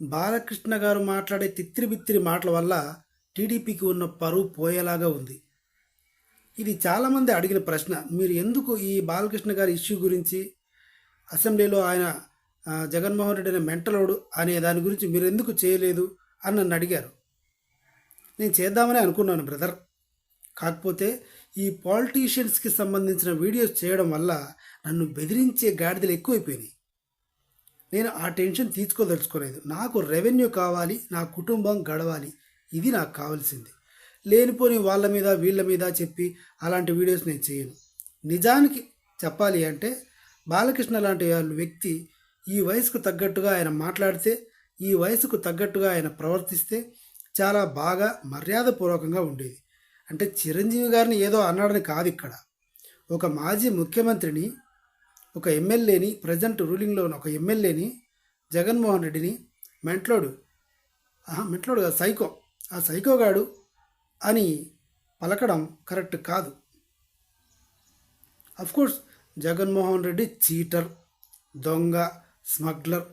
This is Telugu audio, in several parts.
బాలకృష్ణ గారు మాట్లాడే తిత్తిరిబిత్తిరి మాటల వల్ల టీడీపీకి ఉన్న పరువు పోయేలాగా ఉంది. ఇది చాలామంది అడిగిన ప్రశ్న. మీరు ఎందుకు ఈ బాలకృష్ణ గారి ఇష్యూ గురించి అసెంబ్లీలో ఆయన జగన్మోహన్ రెడ్డి అనే మెంటలోడు అనే దాని గురించి మీరు ఎందుకు చేయలేదు అని నన్ను అడిగారు. నేను చేద్దామని అనుకున్నాను బ్రదర్. కాకపోతే ఈ పాలిటీషియన్స్కి సంబంధించిన వీడియోస్ చేయడం వల్ల నన్ను బెదిరించే గాడిదలు ఎక్కువైపోయినాయి. నేను ఆ టెన్షన్ తీసుకోదలుచుకోలేదు నాకు రెవెన్యూ కావాలి నా కుటుంబం గడవాలి ఇది నాకు కావాల్సింది. లేనిపోని వాళ్ళ మీద వీళ్ళ మీద చెప్పి అలాంటి వీడియోస్ నేను చేయను. నిజానికి చెప్పాలి అంటే బాలకృష్ణ లాంటి వ్యక్తి ఈ వయసుకు తగ్గట్టుగా ఆయన మాట్లాడితే ఈ వయసుకు తగ్గట్టుగా ఆయన ప్రవర్తిస్తే చాలా బాగా మర్యాదపూర్వకంగా ఉండేది. అంటే చిరంజీవి గారిని ఏదో అన్నాడని కాదు ఇక్కడ. ఒక మాజీ ముఖ్యమంత్రిని ఒక ఎమ్మెల్యేని ప్రజెంట్ రూలింగ్లో ఉన్న ఒక ఎమ్మెల్యేని జగన్మోహన్ రెడ్డిని మెంట్లోడు. ఆహా, మెంట్లోడు కాదు సైకో. ఆ సైకోగాడు అని పలకడం కరెక్ట్ కాదు. కోర్స్ జగన్మోహన్ రెడ్డి చీటర్ దొంగ smuggler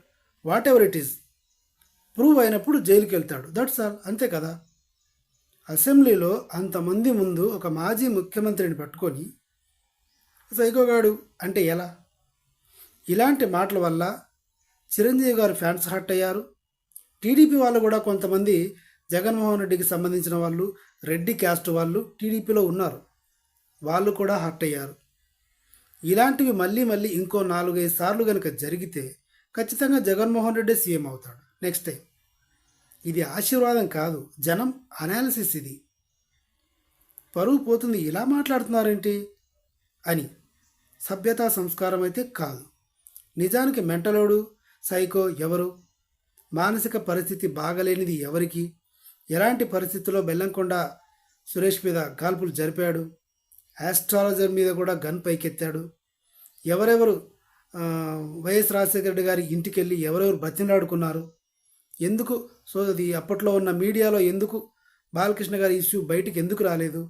whatever it is prove అయినప్పుడు జైలుకి వెళ్తాడు దట్స్ ఆల్ అంతే కదా? అసెంబ్లీలో అంతమంది ముందు ఒక మాజీ ముఖ్యమంత్రిని పట్టుకొని సైకోగాడు అంటే ఎలా? ఇలాంటి మాటల వల్ల చిరంజీవి గారు ఫ్యాన్స్ హర్ట్ అయ్యారు. టీడీపీ వాళ్ళు కూడా కొంతమంది జగన్మోహన్ రెడ్డికి సంబంధించిన వాళ్ళు రెడ్డి క్యాస్ట్ వాళ్ళు టీడీపీలో ఉన్నారు. వాళ్ళు కూడా హర్ట్ అయ్యారు. ఇలాంటివి మళ్ళీ మళ్ళీ ఇంకో నాలుగైదు సార్లు కనుక జరిగితే ఖచ్చితంగా జగన్మోహన్ రెడ్డి సీఎం అవుతాడు. Next time. ఇది ఆశీర్వాదం కాదు జనం అనాలిసిస్ ఇది. పరువు పోతుంది ఇలా మాట్లాడుతున్నారేంటి? అని సభ్యతా సంస్కారం అయితే కాదు. నిజానికి మెంటలోడు సైకో ఎవరు? మానసిక పరిస్థితి బాగలేనిది ఎవరికి? ఎలాంటి పరిస్థితుల్లో బెల్లంకొండ సురేష్ మీద కాల్పులు జరిపాడు? ఆస్ట్రాలజర్ మీద కూడా గన్ పైకెత్తాడు. ఎవరెవరు వైఎస్ రాజశేఖర రెడ్డి గారి ఇంటికి వెళ్ళి ఎవరెవరు బతినాడుకున్నారు ఎందుకు? సో అది అప్పట్లో ఉన్న మీడియాలో ఎందుకు బాలకృష్ణ గారి ఇష్యూ బయటికి ఎందుకు రాలేదు?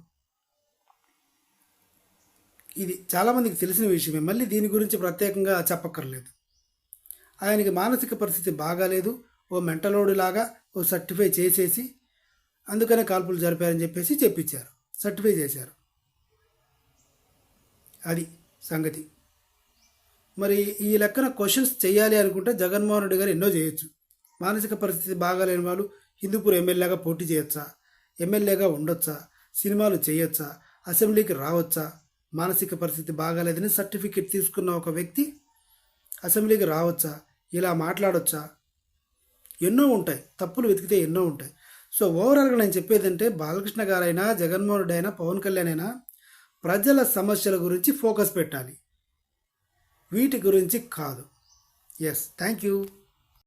ఇది చాలామందికి తెలిసిన విషయమే. మళ్ళీ దీని గురించి ప్రత్యేకంగా చెప్పక్కర్లేదు. ఆయనకి మానసిక పరిస్థితి బాగాలేదు. ఓ మెంటలోడు లాగా ఓ సర్టిఫై చేసేసి అందుకనే కాల్పులు జరిపారని చెప్పేసి చెప్పించారు. సర్టిఫై చేశారు. అది సంగతి. మరి ఈ లెక్కన క్వశ్చన్స్ చేయాలి అనుకుంటే జగన్మోహన్ రెడ్డి గారు ఎన్నో చేయొచ్చు. మానసిక పరిస్థితి బాగాలేని వాళ్ళు హిందూపూర్ ఎమ్మెల్యేగా పోటీ చేయొచ్చా? ఎమ్మెల్యేగా ఉండొచ్చా? సినిమాలు చేయొచ్చా? అసెంబ్లీకి రావచ్చా? మానసిక పరిస్థితి బాగాలేదని సర్టిఫికెట్ తీసుకున్న ఒక వ్యక్తి అసెంబ్లీకి రావచ్చా? ఇలా మాట్లాడొచ్చా? ఎన్నో ఉంటాయి. తప్పులు వెతికితే ఎన్నో ఉంటాయి. సో ఓవరాల్గా నేను చెప్పేదంటే బాలకృష్ణ గారైనా జగన్మోహన్ రెడ్డి అయినా పవన్ కళ్యాణ్ అయినా ప్రజల సమస్యల గురించి ఫోకస్ పెట్టాలి. వీటి గురించి కాదు. Yes thank you